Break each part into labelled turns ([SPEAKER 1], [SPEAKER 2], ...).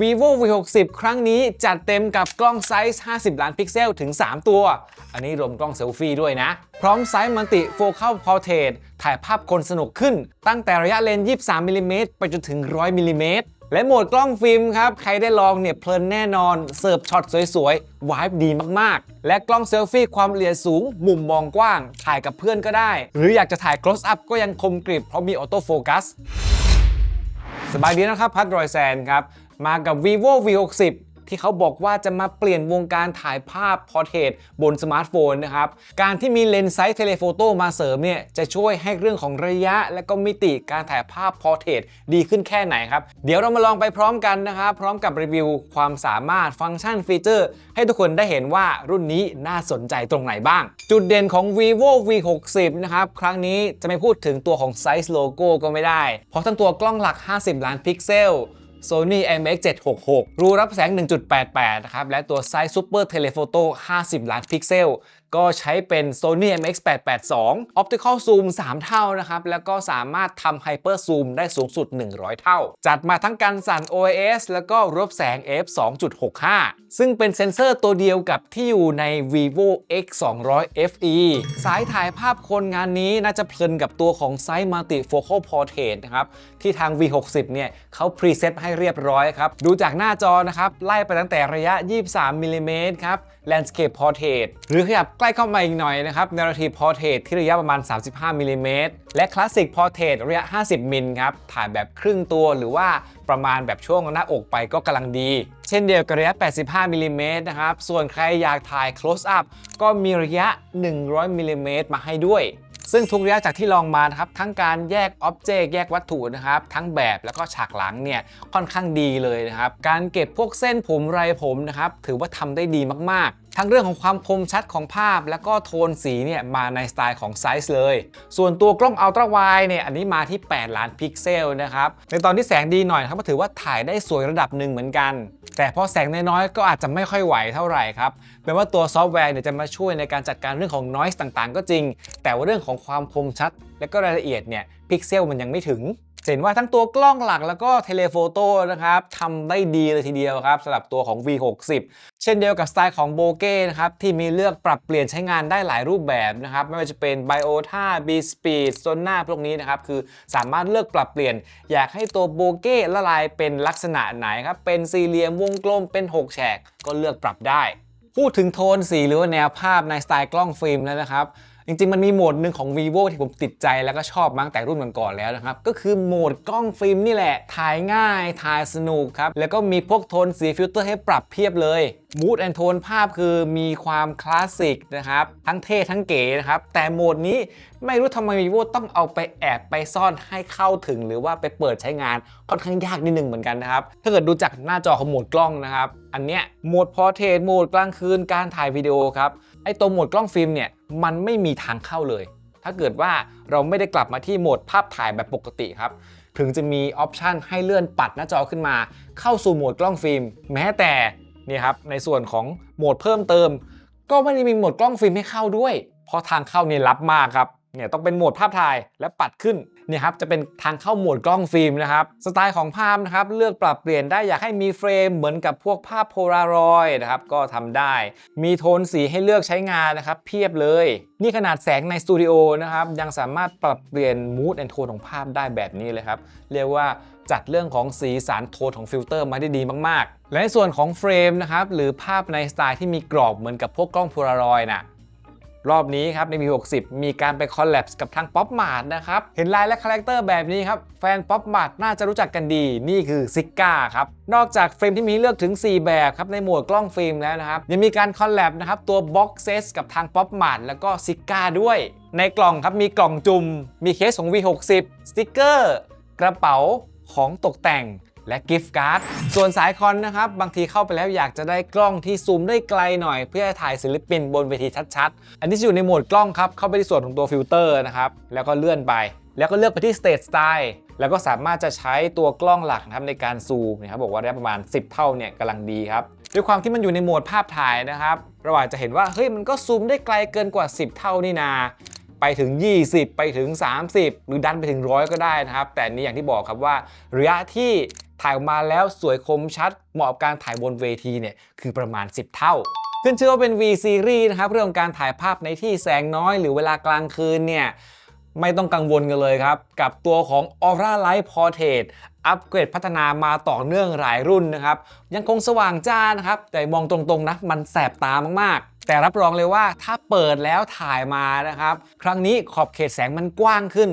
[SPEAKER 1] vivo v60 ครั้งนี้จัดเต็มกับกล้องไซส์ 50 ล้านพิกเซลถึง 3 ตัว อันนี้รวมกล้องเซลฟี่ด้วยนะ พร้อมไซส์มัลติโฟกัลพอร์เทรตถ่ายภาพคนสนุกขึ้น ตั้งแต่ระยะเลนส์23มิลลิเมตรไปจนถึง 100มิลลิเมตรและโหมดกล้องฟิล์มครับ ใครได้ลองเนี่ยเพลินแน่นอน เสิร์ฟช็อตสวยๆวายดีมากๆ และกล้องเซลฟี่ความละเอียดสูง มุมมองกว้าง ถ่ายกับเพื่อนก็ได้ หรืออยากจะถ่าย close up ก็ยังคมกริบเพราะมีออโต้โฟกัสสบายดีนะครับ พัดรอยแซนครับ มากับ vivo v60 ที่เขาบอกว่าจะมาเปลี่ยนวงการถ่ายภาพพอร์เทรตบนสมาร์ทโฟนนะครับ การที่มีเลนส์ไซส์เทเลโฟโต้มาเสริมเนี่ย จะช่วยให้เรื่องของระยะ และก็มิติการถ่ายภาพพอร์เทรตดีขึ้นแค่ไหนครับ เดี๋ยวเรามาลองไปพร้อมกันนะครับ พร้อมกับรีวิวความสามารถฟังก์ชันฟีเจอร์ ให้ทุกคนได้เห็นว่ารุ่นนี้น่าสนใจตรงไหนบ้าง จุดเด่นของ vivo v60 นะครับครั้งนี้จะไม่พูดถึงตัวของไซส์โลโก้ก็ไม่ได้ เพราะทั้งตัวกล้องหลัก 50 ล้านพิกเซล Sony IMX766 รูรับแสง 1.88 นะครับ และตัวไซส์ Super Telephoto 50 ล้านพิกเซล ก็ใช้เป็น Sony MX882 Optical Zoom 3 เท่านะครับ แล้วก็สามารถทำ Hyper Zoom ได้สูงสุด 100 เท่า จัดมาทั้งการสั่น OIS แล้วก็รบแสง f 2.65 ซึ่งเป็นเซ็นเซอร์ตัวเดียวกับที่อยู่ใน vivo x 200 fe สายถ่ายภาพคนงานนี้น่าจะเพลินกับตัวของไซส์ Multifocal Portrait นะครับ ที่ทาง V60 เนี่ยเขาพรีเซตให้เรียบร้อยครับ ดูจากหน้าจอนะครับ ไล่ไปตั้งแต่ระยะ 23มิลลิเมตรครับ Landscape Portrait หรือขยับใกล้เข้ามาอีกหน่อยนะครับ Narrative Portrait ที่ระยะประมาณ 35มิลลิเมตรและ Classic Portrait ระยะ 50มิลครับ ถ่ายแบบครึ่งตัวหรือว่าประมาณแบบช่วงหน้าอกไปก็กำลังดี เช่นเดียวกับระยะ 85มิลลิเมตรนะครับ ส่วนใครอยากถ่าย close up ก็มีระยะ 100มิลลิเมตรมาให้ด้วย ซึ่งทุกระยะจากที่ลองมานะครับทั้งการแยกอ็อบเจกต์แยกวัตถุนะครับทั้งแบบแล้วก็ฉากหลังเนี่ยค่อนข้างดีเลยนะครับการเก็บพวกเส้นผมไรผมนะครับถือว่าทำได้ดีมากๆ ทั้งเรื่องของความคมชัดของภาพ แล้วก็โทนสีเนี่ยมาในสไตล์ของไซส์เลย ส่วนตัวกล้องอัลตร้าไวเนี่ยอันนี้มาที่ 8 ล้านพิกเซลนะครับในตอนที่แสงดีหน่อยครับก็ถือว่าถ่ายได้สวยระดับหนึ่งเหมือนกัน แต่พอแสงน้อยๆก็อาจจะไม่ค่อยไหวเท่าไหร่ครับแม้ว่าตัวซอฟต์แวร์เนี่ยจะมาช่วยในการจัดการเรื่องของ noise ต่างๆ ก็จริง แต่ว่าเรื่องของความคมชัด และก็รายละเอียดเนี่ยพิกเซลมันยังไม่ถึง เห็นว่าทั้งตัวกล้องหลักแล้วก็เทเลโฟโต้นะครับทำได้ดีเลยทีเดียวครับสำหรับตัวของ V60 เช่นเดียวกับสไตล์ของโบเก้นะครับที่มีเลือกปรับเปลี่ยนใช้งานได้หลายรูปแบบนะครับไม่ว่าจะเป็น Biota B Speed Zona พวกนี้นะครับคือสามารถเลือกปรับเปลี่ยน อยากให้ตัวโบเก้ละลายเป็นลักษณะไหนครับเป็นสี่เหลี่ยมวงกลมเป็น 6 แฉกก็เลือกปรับได้ พูดถึงโทนสีหรือว่าแนวภาพในสไตล์กล้องฟิล์มแล้วนะครับ จริงๆ มันมีโหมดหนึ่งของ vivo ที่ผมติดใจแล้วก็ชอบมั้งแต่รุ่นก่อนๆแล้วนะครับ ก็คือโหมดกล้องฟิล์มนี่แหละ ถ่ายง่าย ถ่ายสนุกครับ แล้วก็มีพวกโทนสีฟิลเตอร์ให้ปรับเพียบเลย mood and tone ภาพคือมีความคลาสสิกนะครับ ทั้งเท่ทั้งเก๋นะครับ แต่โหมดนี้ไม่รู้ทำไม vivo ต้องเอาไปแอบไปซ่อนให้เข้าถึง หรือว่าไปเปิดใช้งานค่อนข้างยากนิดนึงเหมือนกันนะครับถ้าเกิดดูจากหน้าจอของโหมดกล้องนะครับอันเนี้ยโหมดพอร์เทรตโหมดกลางคืนการถ่ายวิดีโอครับ ไอตัวโหมดกล้องฟิล์มเนี่ยมันไม่มีทางเข้าเลย ถ้าเกิดว่าเราไม่ได้กลับมาที่โหมดภาพถ่ายแบบปกติครับ ถึงจะมีออปชันให้เลื่อนปัดหน้าจอขึ้นมา เข้าสู่โหมดกล้องฟิล์ม แม้แต่นี่ครับในส่วนของโหมดเพิ่มเติม ก็ไม่ได้มีโหมดกล้องฟิล์มให้เข้าด้วย เพราะทางเข้าเนี่ยลับมากครับ เนี่ยต้องเป็นโหมดภาพถ่ายและปัดขึ้นเนี่ยครับจะเป็นทางเข้าโหมดกล้องฟิล์มนะครับสไตล์ของภาพนะครับเลือกปรับเปลี่ยนได้อยากให้มีเฟรมเหมือนกับพวกภาพโพลารอยด์นะครับก็ทำได้ มีโทนสีให้เลือกใช้งานนะครับเพียบเลย นี่ขนาดแสงในสตูดิโอนะครับยังสามารถปรับเปลี่ยนมูดแอนโทนของภาพได้แบบนี้เลยครับเรียกว่าจัดเรื่องของสีสันโทนของฟิลเตอร์มาได้ดีมาก ๆ และในส่วนของเฟรมนะครับหรือภาพในสไตล์ที่มีกรอบเหมือนกับพวกกล้องโพลารอยด์น่ะ รอบนี้ครับใน V60 มีการไปคอลแลบกับทาง Pop Mart นะครับ เห็นลายและคาแรคเตอร์แบบนี้ครับ แฟน Pop Mart น่าจะรู้จักกันดี นี่คือซิก้าครับ นอกจากเฟรมที่มีเลือกถึง 4 แบบครับ ในหมดกล้องฟิล์มแล้วนะครับ ยังมีการคอลแลบนะครับ ตัว Box Set กับทาง Pop Mart แล้วก็ซิก้าด้วย ในกล่องครับมีกล่องจุ่มมีเคสของ V60 สติกเกอร์กระเป๋าของตกแต่ง และกิฟต์การ์ด ส่วนสายคอนนะครับ บางทีเข้าไปแล้วอยากจะได้กล้องที่ซูมได้ไกลหน่อย เพื่อถ่ายศิลปินบนเวทีชัดๆ อันนี้จะอยู่ในโหมดกล้องครับ เข้าไปที่ส่วนของตัวฟิลเตอร์นะครับ แล้วก็เลื่อนไป แล้วก็เลือกไปที่ State Style แล้วก็สามารถจะใช้ตัวกล้องหลักนะครับในการซูมนะครับบอกว่าได้ประมาณ 10 เท่าเนี่ยกำลังดีครับด้วยความที่มันอยู่ในโหมดภาพถ่ายนะครับเราอาจจะเห็นว่าเฮ้ยมันก็ซูมได้ไกลเกินกว่า 10 เท่านี่นาไปถึง 20 ไปถึง 30 หรือดันไปถึงร้อยก็ได้นะครับ แต่นนี่อย่างที่บอกครับว่าระยะที่ ถ่ายออกมาแล้วสวยคมชัด เหมาะกับการถ่ายบนเวทีเนี่ยคือประมาณ 10 เท่าขึ้นชื่อว่าเป็น V Series นะครับเรื่องของการถ่ายภาพในที่แสงน้อยหรือเวลากลางคืนเนี่ยไม่ต้องกังวลกันเลยครับ กับตัวของ Aura Light Portrait อัปเกรดพัฒนามาต่อเนื่องหลายรุ่นนะครับ ยังคงสว่างจ้านะครับ แต่มองตรงๆนะ มันแสบตามากๆ แต่รับรองเลยว่าถ้าเปิดแล้วถ่ายมานะครับ ครั้งนี้ขอบเขตแสงมันกว้างขึ้น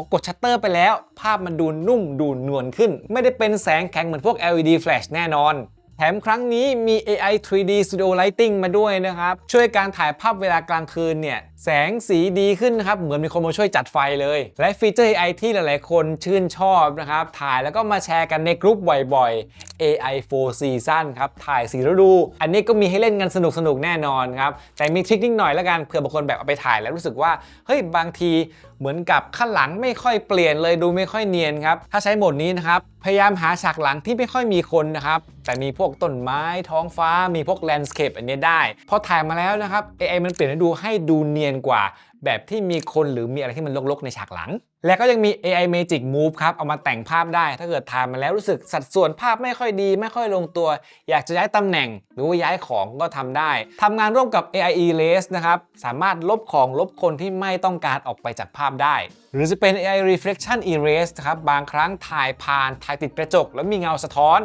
[SPEAKER 1] พอกดชัตเตอร์ไปแล้ว ภาพมันดูนุ่มดูนวลขึ้น ไม่ได้เป็นแสงแข็งเหมือนพวก LED flash แน่นอนแถมครั้งนี้มี AI 3D Studio Lighting มาด้วยนะครับ ช่วยการถ่ายภาพเวลากลางคืนเนี่ย แสงสีดีขึ้นครับ เหมือนมีคนมาช่วยจัดไฟเลย และฟีเจอร์ AI ที่หลายๆ คนชื่นชอบนะครับ ถ่ายแล้วก็มาแชร์กันในกลุ่มบ่อยๆ AI 4 Season ครับ ถ่ายสีฤดู อันนี้ก็มีให้เล่นกันสนุกๆแน่นอนครับ แต่มีทริคนิดหน่อยล้วกันเผื่อบางคนแบบเอาไปถ่ายแล้วรู้สึกว่าเฮ้ยบางที เหมือนกับข้างหลังไม่ค่อยเปลี่ยนเลยดูไม่ค่อยเนียนครับ ถ้าใช้โหมดนี้นะครับ พยายามหาฉากหลังที่ไม่ค่อยมีคนนะครับ แต่มีพวกต้นไม้ท้องฟ้ามีพวกแลนด์สเคปอันนี้ได้ พอถ่ายมาแล้วนะครับ AI มันเปลี่ยนให้ดูให้ดูเนียนกว่า แบบที่มีคนหรือมีอะไรที่มันลกๆ ในฉากหลัง และก็ยังมี AI Magic Move ครับ เอามาแต่งภาพได้ ถ้าเกิดถ่ายมาแล้วรู้สึกสัดส่วนภาพไม่ค่อยดี ไม่ค่อยลงตัว อยากจะย้ายตำแหน่ง หรือว่าย้ายของก็ทำได้ ทำงานร่วมกับ AI Erase นะครับ สามารถลบของลบคนที่ไม่ต้องการออกไปจากภาพได้ หรือจะเป็น AI Reflection Erase นะครับ บางครั้งถ่ายผ่านถ่ายติดกระจก แล้วมีเงาสะท้อน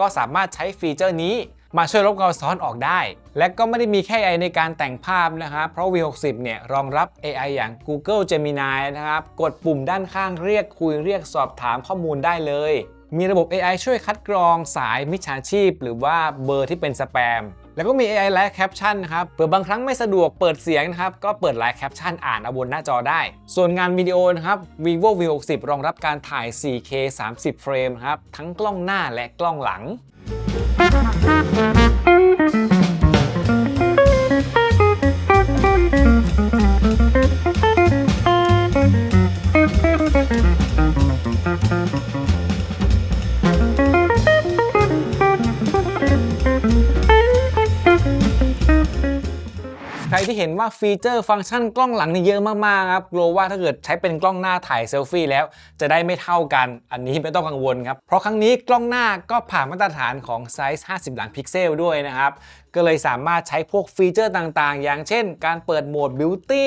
[SPEAKER 1] ก็สามารถใช้ฟีเจอร์นี้ มาช่วยลบเงาซ้อนออกได้ และก็ไม่ได้มีแค่ AI ในการแต่งภาพนะครับเพราะ V60 เนี่ยรองรับ AI อย่าง Google Gemini นะครับกดปุ่มด้านข้างเรียกคุยเรียกสอบถามข้อมูลได้เลย มีระบบ AI ช่วยคัดกรองสายมิจฉาชีพ หรือว่าเบอร์ที่เป็นสแปมแล้วก็มี AI ไลฟ์แคปชั่นนะครับ เผื่อบางครั้งไม่สะดวกเปิดเสียงนะครับ ก็เปิดไลฟ์แคปชั่นอ่านเอาบนหน้าจอได้ ส่วนงานวิดีโอนะครับ vivo v60 รองรับการถ่าย 4K 30 เฟรมครับ ทั้งกล้องหน้าและกล้องหลัง ใค รที่เห็นว่าฟีเจอร์ฟังก์ชันกล้องหลังนี่เยอะมากๆครับกลัวว่าถ้าเกิดใช้เป็นกล้องหน้าถ่ายเซลฟี่แล้ว จะได้ไม่เท่ากัน อันนี้ไม่ต้องกังวลครับ เพราะครั้งนี้กล้องหน้าก็ผ่านมาตรฐานของไซส์ 50 ล้านพิกเซลด้วยนะครับ ก็เลยสามารถใช้พวกฟีเจอร์ต่างๆ อย่างเช่น การเปิดโหมด Beauty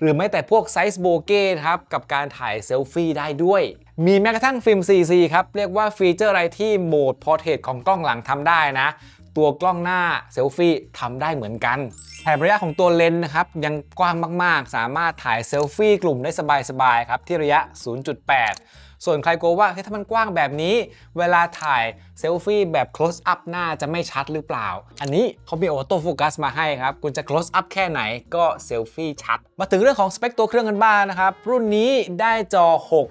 [SPEAKER 1] หรือแม้แต่พวกไซส์โบเก้ครับกับการถ่ายเซลฟี่ได้ด้วยมีแม้กระทั่งฟิล์ม CC ครับ เรียกว่าฟีเจอร์อะไรที่โหมด Portrait ของกล้องหลังทำได้นะ ตัวกล้องหน้าเซลฟี่ทำได้เหมือนกันแถบระยะของตัวเลนส์นะครับยังกว้างมากๆ สามารถถ่ายเซลฟี่กลุ่มได้สบายๆครับที่ระยะ 0.8 ส่วนใครกลัวว่าเฮ้ยถ้ามันกว้างแบบนี้ เวลาถ่ายเซลฟี่แบบ close up หน้าจะไม่ชัดหรือเปล่า อันนี้เขามี auto focus มาให้ครับ คุณจะ close up แค่ไหนก็เซลฟี่ชัด มาถึงเรื่องของสเปคตัวเครื่องกันบ้างนะครับ รุ่นนี้ได้จอ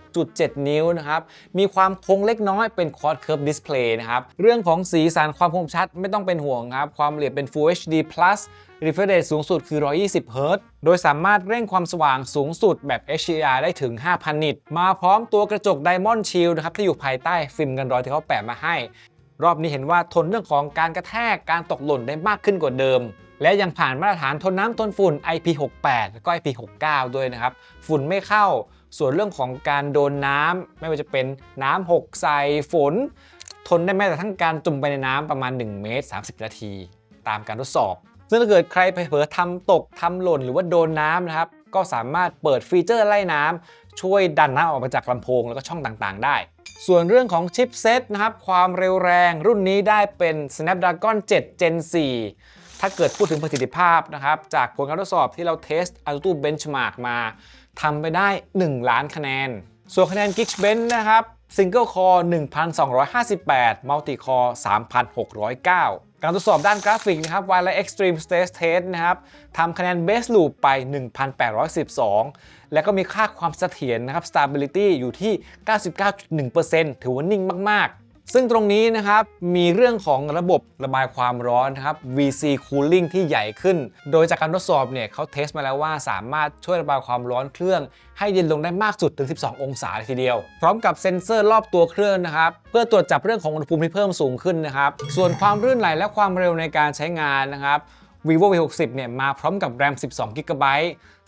[SPEAKER 1] 6.7 นิ้วนะครับ มีความโค้งเล็กน้อยเป็น quad curve display นะครับ เรื่องของสีสันความคมชัดไม่ต้องเป็นห่วงครับ ความละเอียดเป็น Full HD Plus refresh rate สูงสุดคือ 120 Hz โดยสามารถเร่งความสว่างสูงสุดแบบ HDR ได้ถึง 5,000 นิต มาพร้อมตัวกระจก Diamond Shield นะครับที่อยู่ภายใต้ฟิล์มกันรอยที่เขาแปะมาให้ รอบนี้เห็นว่าทนเรื่องของการกระแทกการตกหล่นได้มากขึ้นกว่าเดิม และยังผ่านมาตรฐานทนน้ำทนฝุ่น IP68 แล้วก็ IP69 ด้วยนะครับ ฝุ่นไม่เข้า ส่วนเรื่องของการโดนน้ำไม่ว่าจะเป็นน้ำหกใส่ฝน ทนได้แม้แต่ทั้งการจมไปในน้ำประมาณ 1 เมตร 30 นาที ตามการทดสอบ ซึ่งถ้าเกิดใครไปเผลอทำตกทำหล่นหรือว่าโดนน้ำนะครับ ก็สามารถเปิดฟีเจอร์ไล่น้ำช่วยดันน้ำออกมาจากลำโพงแล้วก็ช่องต่างๆ ได้ ส่วนเรื่องของชิปเซตนะครับ ความเร็วแรงรุ่นนี้ได้เป็น Snapdragon 7 Gen 4 ถ้าเกิดพูดถึงประสิทธิภาพนะครับ จากผลการทดสอบที่เราเทส AnTuTu Benchmark มาทำไปได้ 1 ล้านคะแนน ส่วนคะแนน Geekbench นะครับ Single Core 1,258 Multi Core 3,609 การทดสอบด้านกราฟิกนะครับ Wireless Extreme Stress Test นะครับทำคะแนน Base Loop ไป 1,812 และก็มีค่าความเสถียรนะครับ Stability อยู่ที่ 99.1%ถือว่านิ่งมากๆ ซึ่งตรงนี้นะครับมีเรื่องของระบบระบายความร้อนนะครับ VC Cooling ที่ใหญ่ขึ้น โดยจากการทดสอบเนี่ยเขาเทสมาแล้วว่าสามารถช่วยระบายความร้อนเครื่อง ให้เย็นลงได้มากสุดถึง 12 องศาเลยทีเดียว พร้อมกับเซ็นเซอร์รอบตัวเครื่องนะครับ เพื่อตรวจจับเรื่องของอุณหภูมิที่เพิ่มสูงขึ้นนะครับ ส่วนความรื่นไหลและความเร็วในการใช้งานนะครับ vivo v 6 0เนี่ยมาพร้อมกับ RAM 12 GB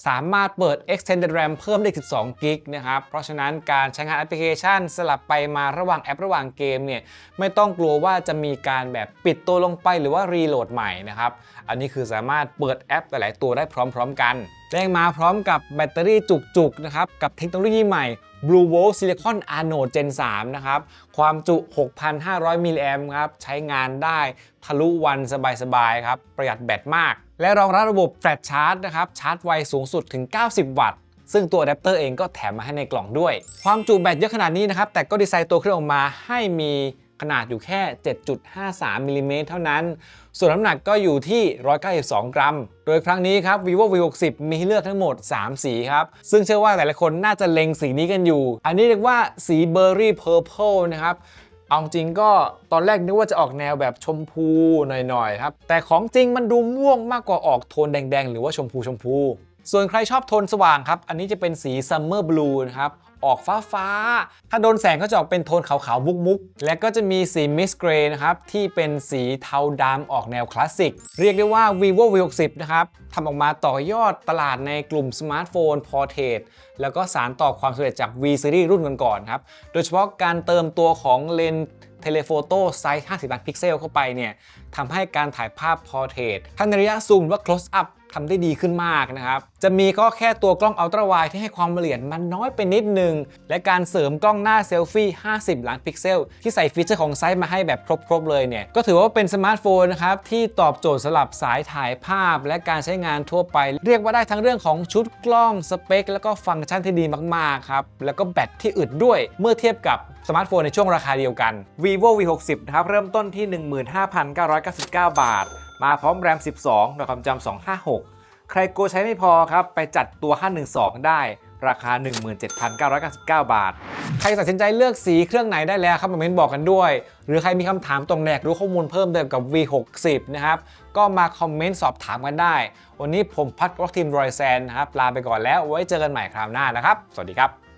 [SPEAKER 1] สามารถเปิด extended RAM เพิ่มได้ 12กิกนะครับ เพราะฉะนั้นการใช้งานแอปพลิเคชันสลับไปมาระหว่างแอประหว่างเกมเนี่ยไม่ต้องกลัวว่าจะมีการแบบปิดตัวลงไปหรือว่ารีโหลดใหม่นะครับ อันนี้คือสามารถเปิดแอปหลาย ๆ ตัวได้พร้อม ๆ กันแจ้งมาพร้อมกับแบตเตอรี่จุก ๆ นะครับ กับเทคโนโลยีใหม่ Blue Volt Silicon Anode Gen 3 นะครับ ความจุ 6,500 มิลลิแอมป์ครับ ใช้งานได้ทะลุวันสบาย ๆ ครับ ประหยัดแบตมาก และรองรับระบบแฟลชชาร์จนะครับชาร์จไวสูงสุดถึง 90 วัตต์ซึ่งตัวอะแดปเตอร์เองก็แถมมาให้ในกล่องด้วย ความจุแบตเยอะขนาดนี้นะครับ แต่ก็ดีไซน์ตัวเครื่องออกมาให้มีขนาดอยู่แค่ 7.53มิลลิเมตรเท่านั้น ส่วนน้ำหนักก็อยู่ที่ 192 กรัม โดยครั้งนี้ครับ vivo v 6 0มีให้เลือกทั้งหมด 3 สีครับ ซึ่งเชื่อว่าหลายๆคนน่าจะเล็งสีนี้กันอยู่ อันนี้เรียกว่าสี berry purple นะครับ เอาจริงก็ตอนแรกนึกว่าจะออกแนวแบบชมพูหน่อยๆครับ แต่ของจริงมันดูม่วงมากกว่าออกโทนแดงๆ หรือว่าชมพูชมพู ส่วนใครชอบโทนสว่างครับ อันนี้จะเป็นสีซัมเมอร์บลูนะครับ ออกฟ้าฟ้าๆถ้าโดนแสงก็จะออกเป็นโทนขาวๆมุกๆ และก็จะมีสี mist gray นะครับ ที่เป็นสีเทาดำออกแนวคลาสสิก เรียกได้ว่า vivo v 6 0 นะครับทำออกมาต่อยอดตลาดในกลุ่มสมาร์ทโฟน portrait แล้วก็สารต่อความสำเร็จจาก V series รุ่นก่อนๆครับ โดยเฉพาะการเติมตัวของเลนส์เทเลโฟโต้ไซส์ 50 ล้านพิกเซลเข้าไปเนี่ยทำให้การถ่ายภาพ portrait ทั้งในระยะซูมหรือว่า close up ทำได้ดีขึ้นมากนะครับ จะมีก็แค่ตัวกล้องอัลตร้าไวที่ให้ความละเอียดมันน้อยไปนิดนึง และการเสริมกล้องหน้าเซลฟี่ 50 ล้านพิกเซล ที่ใส่ฟีเจอร์ของไซส์มาให้แบบครบๆเลยเนี่ย ก็ถือว่าเป็นสมาร์ทโฟนนะครับ ที่ตอบโจทย์สำหรับสายถ่ายภาพ และการใช้งานทั่วไป เรียกว่าได้ทั้งเรื่องของชุดกล้องสเปค แล้วก็ฟังก์ชันที่ดีมากๆครับแล้วก็แบตที่อึดด้วยเมื่อเทียบกับสมาร์ทโฟนในช่วงราคาเดียวกัน vivo v 6 0นะครับเริ่มต้นที่ 15,999 บาท มาพร้อมแรม 12รอยความจำ256 ใครกลัวใช้ไม่พอครับ ไปจัดตัว 512 ได้ ราคา 17,999 บาท ใครตัดสินใจเลือกสีเครื่องไหนได้แล้วครับมาเมนต์บอกกันด้วย หรือใครมีคำถามตรงแหนกรู้ข้อมูลเพิ่มเติมกับ V60 นะครับ ก็มาคอมเมนต์สอบถามกันได้ วันนี้ผมพัดร็อกทีมรอยแซนนะครับลาไปก่อนแล้วไว้เจอกันใหม่คราวหน้านะครับ สวัสดีครับ